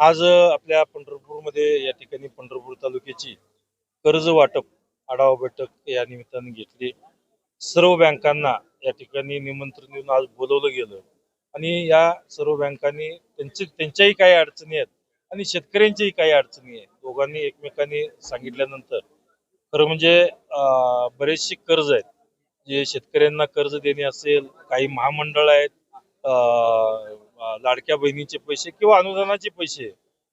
आज आपल्या पंढरपूरमध्ये या ठिकाणी पंढरपूर तालुक्याची कर्ज वाटप आढावा बैठक या निमित्ताने घेतली. सर्व बँकांना या ठिकाणी निमंत्रण देऊन आज बोलवलं गेलं. आणि या सर्व बँकांनी त्यांची त्यांच्याही काही अडचणी आहेत आणि शेतकऱ्यांच्याही काही अडचणी आहेत. दोघांनी एकमेकांनी सांगितल्यानंतर खरं म्हणजे बरेचसे कर्ज आहेत. जे शेतकऱ्यांना कर्ज देणे असेल काही महामंडळ आहेत लाडक्या बहिणीचे पैसे किंवा अनुदानाचे पैसे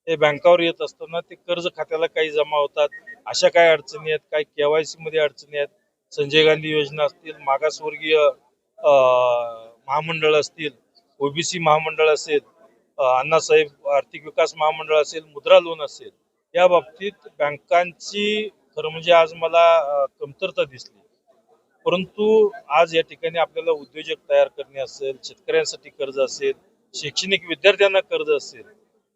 हे बँकावर येत असताना ते कर्ज खात्याला काही जमा होतात. अशा काही अडचणी आहेत? काही केवायसी मध्ये अडचणी आहेत? संजय गांधी योजना असतील मागासवर्गीय महामंडळ असतील ओबीसी महामंडळ असेल अण्णासाहेब आर्थिक विकास महामंडळ असेल मुद्रा लोन असेल या बाबतीत बँकांची खरं म्हणजे आज मला कमतरता दिसली. परंतु आज या ठिकाणी आपल्याला उद्योजक तयार करणे असेल शेतकऱ्यांसाठी कर्ज असेल शैक्षणिक विद्यार्थ्यांना कर्ज असेल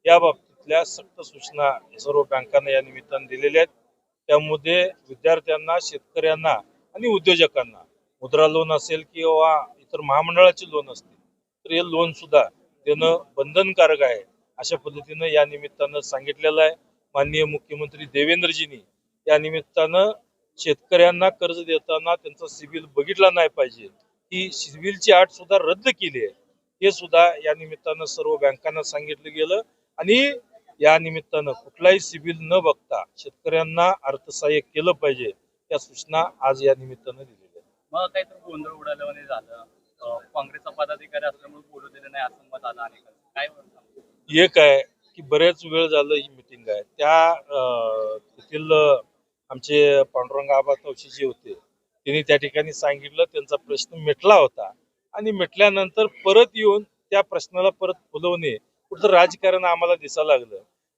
या बाबतीतल्या सक्त सूचना सर्व बँकांना या निमित्तानं दिलेल्या आहेत. त्यामध्ये विद्यार्थ्यांना शेतकऱ्यांना आणि उद्योजकांना मुद्रा लोन असेल किंवा इतर महामंडळाचे लोन असतील तर हे लोन सुद्धा देणं बंधनकारक आहे अशा पद्धतीनं या निमित्तानं सांगितलेलं आहे. माननीय मुख्यमंत्री देवेंद्रजींनी या निमित्तानं शेतकऱ्यांना कर्ज देताना त्यांचा सिबिल बघितला नाही पाहिजे. ही सिबिलची अट सुद्धा रद्द केली आहे. हे सुद्धा या निमित्तानं सर्व बँकांना सांगितलं गेलं. आणि या निमित्तानं कुठलाही सिबिल न बघता शेतकऱ्यांना अर्थसहाय्य केलं पाहिजे या सूचना आज या निमित्तानं दिलेल्या मग काहीतरी गोंधळ उडाल्याने झालं. काँग्रेसचा पदाधिकारी असल्यामुळे बोलू दिलं नाही असं मत आलं अनेकांचं काय एक आहे की बरेच वेळ झालं ही मिटिंग आहे. त्या तेथील आमचे पांडुरंग आबा तवशी जे होते त्यांनी त्या ठिकाणी सांगितलं त्यांचा प्रश्न मिटला होता. आणि मिटल्यानंतर परत येऊन त्या प्रश्नाला परत फुलवणे कुठं राजकारण आम्हाला दिसायला लागलं.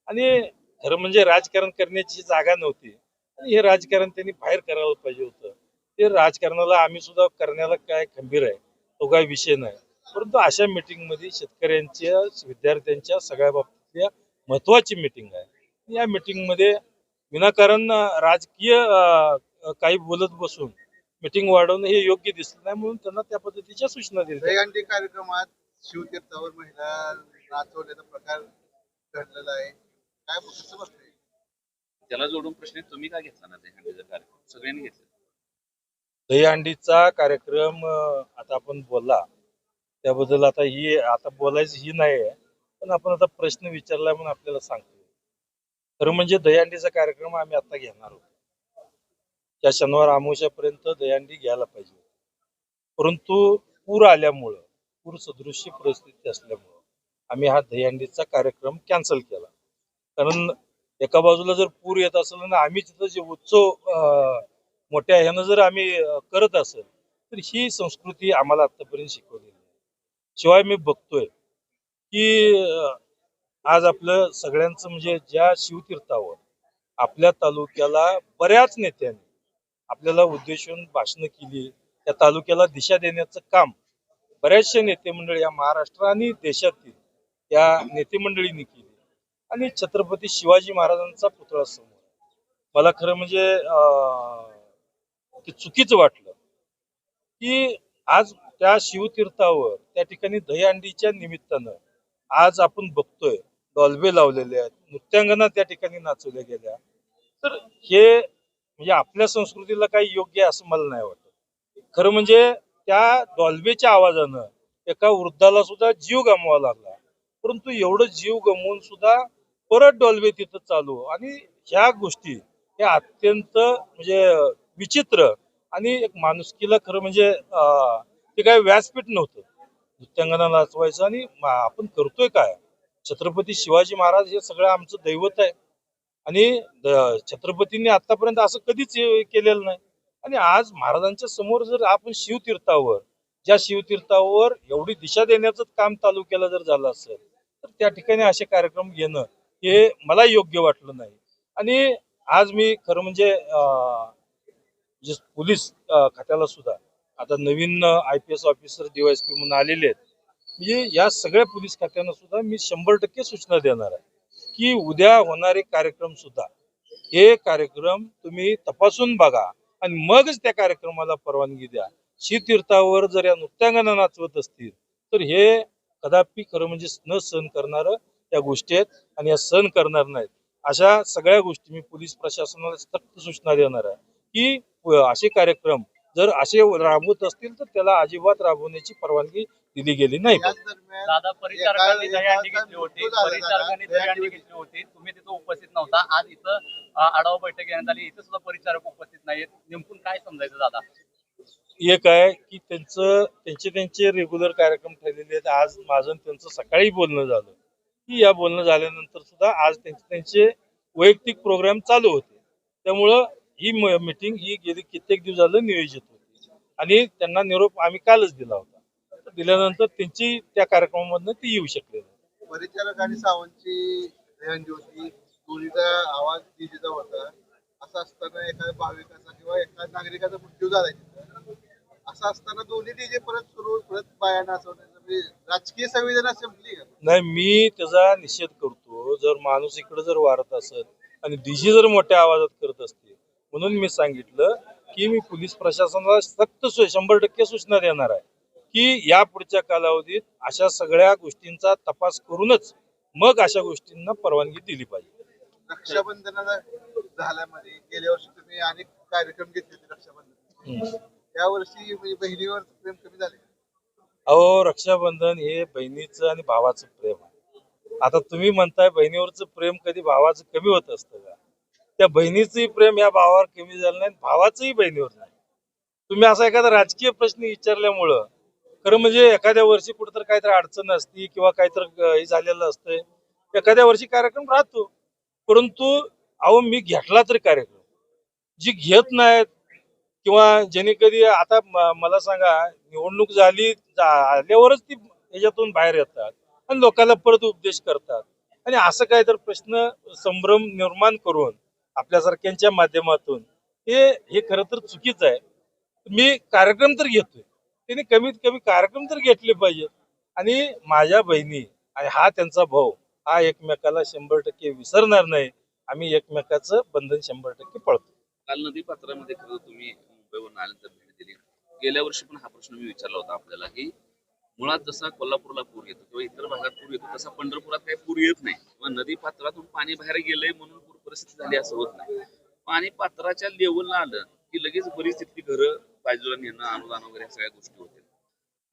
आणि खरं म्हणजे राजकारण करण्याची जागा नव्हती. आणि हे राजकारण त्यांनी बाहेर करायला पाहिजे होतं. ते राजकारणाला आम्ही सुद्धा करण्याला काय खंबीर आहे तो काही विषय नाही. परंतु अशा मीटिंगमध्ये शेतकऱ्यांच्या विद्यार्थ्यांच्या सगळ्या बाबतीतल्या महत्वाची मीटिंग आहे. या मीटिंगमध्ये विनाकारण राजकीय काही बोलत बसून मीटिंग वाढवणं हे योग्य दिसलं नाही म्हणून त्यांना त्या पद्धतीच्या सूचना दिल्या. दहीहंडी कार्यक्रमात शिवतीर्थावर महिला नाचवल्याचा प्रकार घडलेला आहे. काय कसं बसतंय? त्याला जोडून प्रश्न तुम्ही का घेतला ना ते हंडीचा कार्यक्रम? सगळ्यांनी घेतला. दहीहंडीचा कार्यक्रम आता आपण बोलला. त्याबद्दल आता ही आता बोलायची ही नाही आहे. पण आपण आता प्रश्न विचारला म्हणून आपल्याला सांगतो खरं म्हणजे दहीहंडीचा कार्यक्रम आम्ही आता घेणार होतो त्या शनिवार आमोशापर्यंत दहीहंडी घ्यायला पाहिजे. परंतु पूर आल्यामुळं पूर सदृश्य परिस्थिती असल्यामुळं आम्ही हा दहीहंडीचा कार्यक्रम कॅन्सल केला. कारण एका बाजूला जर पूर येत असेल ना आम्ही तिथं जे उत्सव मोठ्या ह्यानं जर आम्ही करत असेल तर ही संस्कृती आम्हाला आतापर्यंत शिकवलेली आहे. शिवाय मी बघतोय की आज आपलं सगळ्यांचं म्हणजे ज्या शिवतीर्थावर आपल्या तालुक्याला बऱ्याच नेत्यांनी आपल्याला उद्देशून भाषणं केली. त्या तालुक्याला दिशा देण्याचं काम बऱ्याचशा नेते मंडळी या महाराष्ट्र आणि देशातील या नेते मंडळींनी केली. आणि छत्रपती शिवाजी महाराजांचा पुतळा समोर. मला खरं म्हणजे अं, ते चुकीचं वाटलं की आज त्या शिवतीर्थावर त्या ठिकाणी दहीहंडीच्या निमित्तानं आज आपण बघतोय. डॉल्बे लावलेले आहेत नृत्यांगना त्या ठिकाणी नाचवल्या गेल्या. तर हे म्हणजे आपल्या संस्कृतीला काही योग्य असं मला नाही वाटत. खरं म्हणजे त्या डॉल्बेच्या आवाजानं एका वृद्धाला सुद्धा जीव गमवावा लागला. परंतु एवढं जीव गमवून सुद्धा परत डॉल्बे तिथं चालू. आणि ह्या गोष्टी हे अत्यंत म्हणजे विचित्र आणि एक माणुसकीला खरं म्हणजे ते काय व्यासपीठ नव्हतं. नृत्यांगना नाचवायचं आणि आपण करतोय काय? छत्रपती शिवाजी महाराज हे सगळं आमचं दैवत आहे. आणि छत्रपतींनी आतापर्यंत असं कधीच केलेलं नाही. आणि आज महाराजांच्या समोर जर आपण शिवतीर्थावर ज्या शिवतीर्थावर एवढी दिशा देण्याचं काम तालुक्याला जर झालं असेल तर त्या ठिकाणी असे कार्यक्रम घेणं हे मला योग्य वाटलं नाही. आणि आज मी खरं म्हणजे जे पोलीस खात्याला सुद्धा आता नवीन I P S officer DySP म्हणून आलेले आहेत म्हणजे या सगळ्या पोलीस खात्यांना सुद्धा मी शंभर टक्के सूचना देणार आहे. की उद्या होणारे कार्यक्रम सुद्धा. हे कार्यक्रम तुम्ही तपासून बघा आणि मगच त्या कार्यक्रमाला परवानगी द्या. शिवतीर्थावर जर या नृत्यांगना नाचवत असतील तर हे कदापि खरं म्हणजे न सहन करणार त्या गोष्टी आहेत आणि या सहन करणार नाहीत. अशा सगळ्या गोष्टी मी पोलीस प्रशासनाला सक्त सूचना देणार आहे की असे कार्यक्रम जर असे राबवत असतील तर त्याला अजिबात राबवण्याची परवानगी दिली गेली नाही दादा परिचारकांनी एका- दहीहंडी घेतली होती. परिचारकांनी. दहीहंडी घेतली होती. तुम्ही तिथं उपस्थित नव्हता. आज इथं आढावा बैठक घेण्यात आली. इथं सुद्धा परिचारक उपस्थित नाहीत नेमकून काय समजायचं दादा? एक आहे की त्यांचं त्यांचे त्यांचे रेग्युलर कार्यक्रम ठरलेले आहेत. आज माझं त्यांचं सकाळी बोलणं झालं. की या बोलणं झाल्यानंतर सुद्धा आज त्यांचे त्यांचे वैयक्तिक प्रोग्राम चालू होते. त्यामुळं ही मिटिंग ही गेली कित्येक दिवस झालं नियोजित होती. आणि त्यांना निरोप आम्ही कालच दिला होता. दिल्यानंतर त्यांची त्या कार्यक्रमामधनं ती येऊ शकले. परिचारक आणि सावंतची दहन होती दोन्हीचा आवाज डीजेचा होता. असं असताना एखाद्या भाविकाचा किंवा एका नागरिकाचा मृत्यू तिथं असं असताना दोन्ही डीजे परत सुरू परत बाया नाचवण्याचं म्हणजे राजकीय संवेदना संपली नाही मी त्याचा निषेध करतो जर माणूस इकडे जर वारत असेल आणि डीजे जर मोठ्या आवाजात करत असतील म्हणून मी सांगितलं की मी पोलीस प्रशासनाला सक्त शंभर टक्के सूचना देणार आहे. की या पुढच्या कालावधीत अशा सगळ्या गोष्टींचा तपास करूनच मग अशा गोष्टींना परवानगी दिली पाहिजे. रक्षाबंधनाला झाल्यामध्ये गेल्या वर्षी तुम्ही अनेक कार्यक्रम घेतले होते रक्षाबंधन. हम्म. या वर्षी म्हणजे बहिणीवर प्रेम कमी झाले अहो रक्षाबंधन हे बहिणीचं आणि भावाचं प्रेम आहे. आता तुम्ही म्हणताय बहिणीवरचं प्रेम कधी भावाचं कमी होत असतं का? त्या बहिणीचंही प्रेम या भावावर कमी झालं नाही भावाचंही बहिणीवर नाही. तुम्ही असा एखादा राजकीय प्रश्न विचारल्यामुळं खरं म्हणजे एखाद्या वर्षी कुठंतरी काहीतरी अडचण असती किंवा काहीतरी हे झालेलं असतंय. एखाद्या वर्षी कार्यक्रम राहतो. परंतु अहो मी घेतला तरी कार्यक्रम. जी घेत नाहीत किंवा ज्याने कधी आता मला सांगा निवडणूक झाली आल्यावरच ती याच्यातून बाहेर येतात आणि लोकांना परत उपदेश करतात. आणि असं काय तर प्रश्न संभ्रम निर्माण करून आपल्यासारख्यांच्या माध्यमातून हे हे खरं तर चुकीचं आहे. मी कार्यक्रम तर घेतोय. त्यांनी कमीत कमी कार्यक्रम तर घेतले पाहिजेत. आणि माझ्या बहिणी आणि हा त्यांचा भाऊ हा एकमेकाला शंभर टक्के विसरणार नाही. आम्ही एकमेकाचं बंधन शंभर टक्के पळतो. काल नदी पात्रामध्ये खरं तुम्ही मुंबईवरून आल्यानंतर भेट दिली. गेल्या वर्षी पण हा प्रश्न मी विचारला होता आपल्याला की मुळात जसा कोल्हापूरला पूर येतो किंवा इतर भागात पूर येतो तसा पंढरपुरात काही पूर येत नाही. किंवा नदी पात्रातून पाणी बाहेर गेलंय म्हणून पूर परिस्थिती झाली असं होत नाही. पाणी पात्राच्या लेवलला आलं की लगेच बरीच तिथली घरं बाजूला नेणं अनुदान वगैरे ह्या सगळ्या गोष्टी होत्या.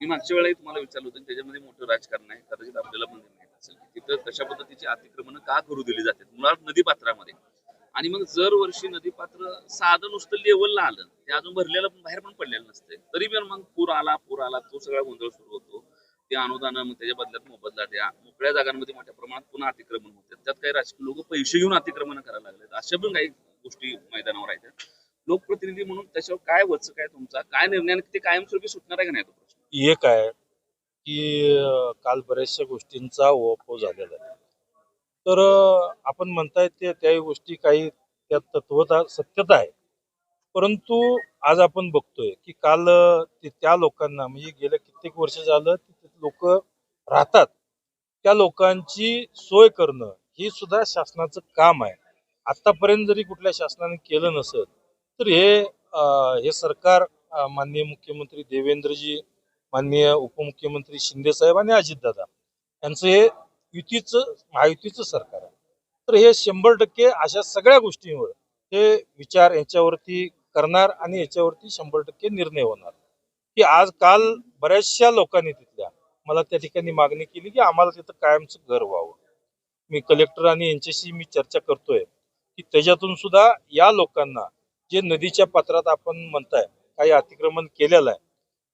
मी मागच्या वेळेला तुम्हाला विचारलं होतं त्याच्यामध्ये मोठं राजकारण आहे कदाचित आपल्याला पण माहीत असेल तिथं कशा पद्धतीची अतिक्रमण का करू दिली जातात? मुळात नदी पात्रामध्ये. आणि मग जर वर्षी नदी पात्र साधं नुसतं लेवलला आलं ते अजून भरलेलं पण बाहेर पण पडलेलं नसते तरी पण मग पूर आला पूर आला तो सगळा गोंधळ सुरू होतो. ते अनुदान मग त्याच्या बदल्यात मोबदला द्या. मोकळ्या जागांमध्ये मोठ्या प्रमाणात पुन्हा अतिक्रमण होते त्यात काही राजकीय लोक पैसे घेऊन अतिक्रमण करायला लागले अशा पण काही गोष्टी मैदानावर आहेत. लोकप्रतिनिधी म्हणून त्याच्यावर काय वचक आहे तुमचा? काय निर्णय ते कायमस्वरूपी सुटणार आहे का नाही तो प्रश्न? एक आहे की अं, काल बऱ्याचशा गोष्टींचा ओपो झालेला आहे. तर अं, आपण म्हणताय ते त्याही गोष्टी काही त्यात तत्वता सत्यता आहे. परंतु आज आपण बघतोय की काल अं, ते त्या लोकांना म्हणजे गेल्या कित्येक वर्ष झालं लोक राहतात. त्या लोकांची सोय करणं ही सुद्धा शासनाचं काम आहे. आतापर्यंत जरी कुठल्या शासनाने केलं नसत तर हे हे सरकार माननीय मुख्यमंत्री देवेंद्रजी माननीय उपमुख्यमंत्री शिंदे साहेब आणि अजितदादा यांचं हे युतीचं महायुतीचं सरकार आहे. तर हे शंभर टक्के अशा सगळ्या गोष्टींवर हे विचार याच्यावरती करणार आणि याच्यावरती शंभर टक्के निर्णय होणार. की आज काल बऱ्याचशा लोकांनी तिथल्या मला त्या ठिकाणी मागणी केली की आम्हाला तिथं कायमचं घर व्हावं. मी कलेक्टर आणि यांच्याशी मी चर्चा करतोय की त्याच्यातून सुद्धा या लोकांना जे नदीच्या पात्रात आपण म्हणताय काही अतिक्रमण केलेलं आहे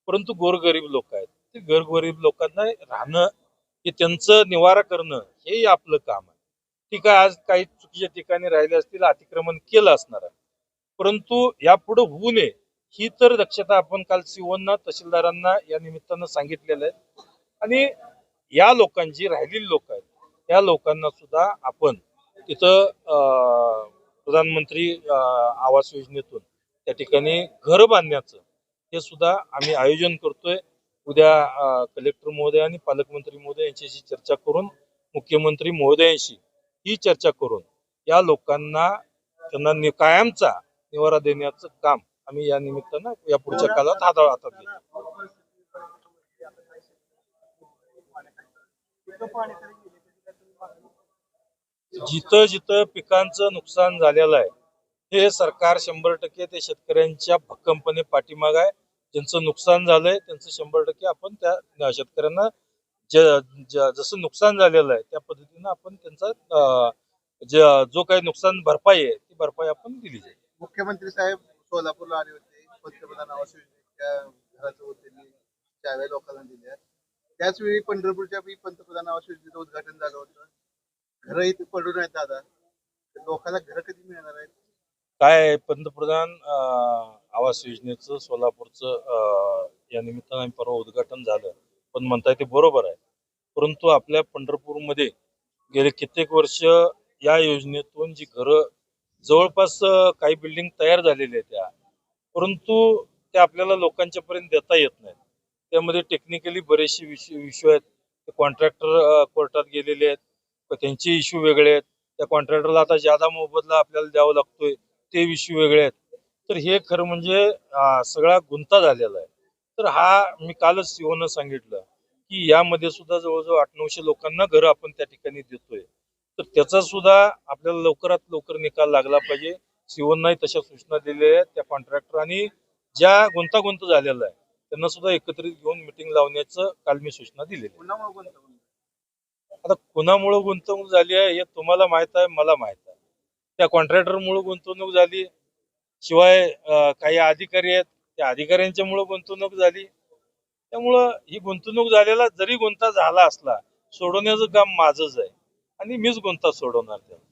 परंतु गोरगरीब लोक आहेत. ते गोरगरीब लोकांना राहणं हे त्यांचं निवारा करणं हे आपलं काम आहे. ठीक आहे आज काही चुकीच्या ठिकाणी राहिले असतील अतिक्रमण केलं असणार आहे. परंतु यापुढे होऊ नये ही तर दक्षता आपण काल सिवनना तहसीलदारांना या निमित्तानं सांगितलेलं आहे. आणि या लोकांची राहिलेली लोक आहेत या लोकांना सुद्धा आपण तिथं अं, प्रधानमंत्री अं, आवास योजनेतून त्या ठिकाणी घर बांधण्याचं हे सुद्धा आम्ही आयोजन करतोय. उद्या कलेक्टर महोदय आणि पालकमंत्री महोदय यांच्याशी चर्चा करून मुख्यमंत्री महोदयांशी ही चर्चा करून या लोकांना त्यांना नि- कायमचा निवारा देण्याचं काम आम्ही या निमित्तानं या पुढच्या काळात हाता हातात घेतो जिथं जिथं पिकांचं नुकसान झालेलं आहे हे सरकार शंभर टक्के ते शेतकऱ्यांच्या भक्कमपणे पाठीमाग आहे. ज्यांचं नुकसान झालंय त्यांचं शंभर टक्के आपण त्या शेतकऱ्यांना जसं नुकसान झालेलं आहे त्या पद्धतीनं आपण त्यांचा जो काही नुकसान भरपाई आहे ती भरपाई आपण दिली जाईल. मुख्यमंत्री साहेब सोलापूरला आले होते पंतप्रधान आवास योजनेच्या घराचं त्यांनी त्यावेळी लोकांना दिल्या त्याच वेळी पंढरपूरच्या पंतप्रधान आवास योजनेचं उद्घाटन झालं होतं. घर इथे पडून आहेत दादा. लोकांना घर कधी मिळणार आहेत? काय पंतप्रधान आवास योजनेचं सोलापूरचं या निमित्तानं आम्ही परवा उद्घाटन झालं. पण म्हणताय ते बरोबर आहे. परंतु आपल्या पंढरपूरमध्ये गेले कित्येक वर्ष या योजनेतून जी घरं जवळपास काही बिल्डिंग तयार झालेल्या आहेत त्या. परंतु त्या आपल्याला लोकांच्या पर्यंत देता येत नाहीत. त्यामध्ये टेक्निकली बरेचसे विषय विषय आहेत. ते कॉन्ट्रॅक्टर कोर्टात गेलेले आहेत. त्यांचे इश्यू वेगळे आहेत. त्या कॉन्ट्रॅक्टरला आता ज्यादा मोबदला आपल्याला द्यावा लागतोय ते इश्यू वेगळे आहेत. तर हे खरं म्हणजे सगळा गुंता झालेला आहे. तर हा मी कालच सीओनं सांगितलं की यामध्ये सुद्धा जवळजवळ आठ नऊशे लोकांना घरं आपण त्या ठिकाणी देतोय. तर त्याचा सुद्धा आपल्याला लवकरात लवकर निकाल लागला पाहिजे. सीओनाही तशा सूचना दिलेल्या आहेत त्या कॉन्ट्रॅक्टरांनी ज्या गुंतागुंत झालेला आहे त्यांना सुद्धा एकत्रित घेऊन मिटिंग लावण्याचं काल मी सूचना दिलेली आहे. पुन्हा मग गुंतवणूक आता कुणामुळं गुंतवणूक झाली आहे हे तुम्हाला माहीत आहे मला माहीत आहे. त्या कॉन्ट्रॅक्टरमुळे गुंतवणूक झाली शिवाय काही अधिकारी आहेत त्या अधिकाऱ्यांच्यामुळे गुंतवणूक झाली. त्यामुळं ही गुंतवणूक झालेला जरी गुंता झाला असला सोडवण्याचं काम माझंच आहे. आणि मीच गुंता सोडवणार त्याला